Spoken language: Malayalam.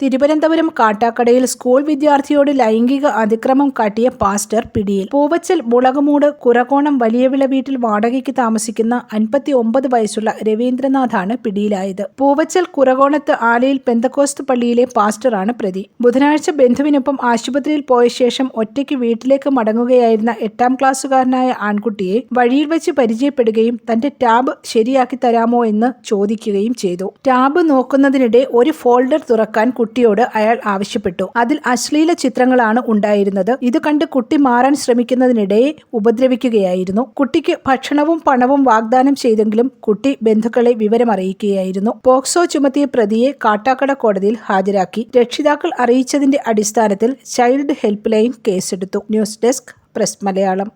തിരുവനന്തപുരം കാട്ടാക്കടയിൽ സ്കൂൾ വിദ്യാർത്ഥിയോട് ലൈംഗിക അതിക്രമം കാട്ടിയ പാസ്റ്റർ പിടിയിൽ. പൂവച്ചൽ മുളകുമൂട് കുറകോണം വലിയവിള വീട്ടിൽ വാടകയ്ക്ക് താമസിക്കുന്ന അൻപത്തി ഒമ്പത് വയസ്സുള്ള രവീന്ദ്രനാഥാണ് പിടിയിലായത്. പൂവച്ചൽ കുറകോണത്ത് ആലയിൽ പെന്തക്കോസ്ത് പള്ളിയിലെ പാസ്റ്ററാണ് പ്രതി. ബുധനാഴ്ച ബന്ധുവിനൊപ്പം ആശുപത്രിയിൽ പോയ ശേഷം ഒറ്റയ്ക്ക് വീട്ടിലേക്ക് മടങ്ങുകയായിരുന്ന എട്ടാം ക്ലാസ്സുകാരനായ ആൺകുട്ടിയെ വഴിയിൽ വെച്ച് പരിചയപ്പെടുകയും തന്റെ ടാബ് ശരിയാക്കി തരാമോ എന്ന് ചോദിക്കുകയും ചെയ്തു. ടാബ് നോക്കുന്നതിനിടെ ഒരു ഫോൾഡർ തുറക്കാൻ കുട്ടിയോട് അയാൾ ആവശ്യപ്പെട്ടു. അതിൽ അശ്ലീല ചിത്രങ്ങളാണ് ഉണ്ടായിരുന്നത്. ഇത് കണ്ട് കുട്ടി മാറാൻ ശ്രമിക്കുന്നതിനിടെ ഉപദ്രവിക്കുകയായിരുന്നു. കുട്ടിക്ക് ഭക്ഷണവും പണവും വാഗ്ദാനം ചെയ്തെങ്കിലും കുട്ടി ബന്ധുക്കളെ വിവരമറിയിക്കുകയായിരുന്നു. പോക്സോ ചുമത്തിയ പ്രതിയെ കാട്ടാക്കട കോടതിയിൽ ഹാജരാക്കി. രക്ഷിതാക്കൾ അറിയിച്ചതിന്റെ അടിസ്ഥാനത്തിൽ ചൈൽഡ് ഹെൽപ്പ് ലൈൻ കേസെടുത്തു. News desk press Malayalam.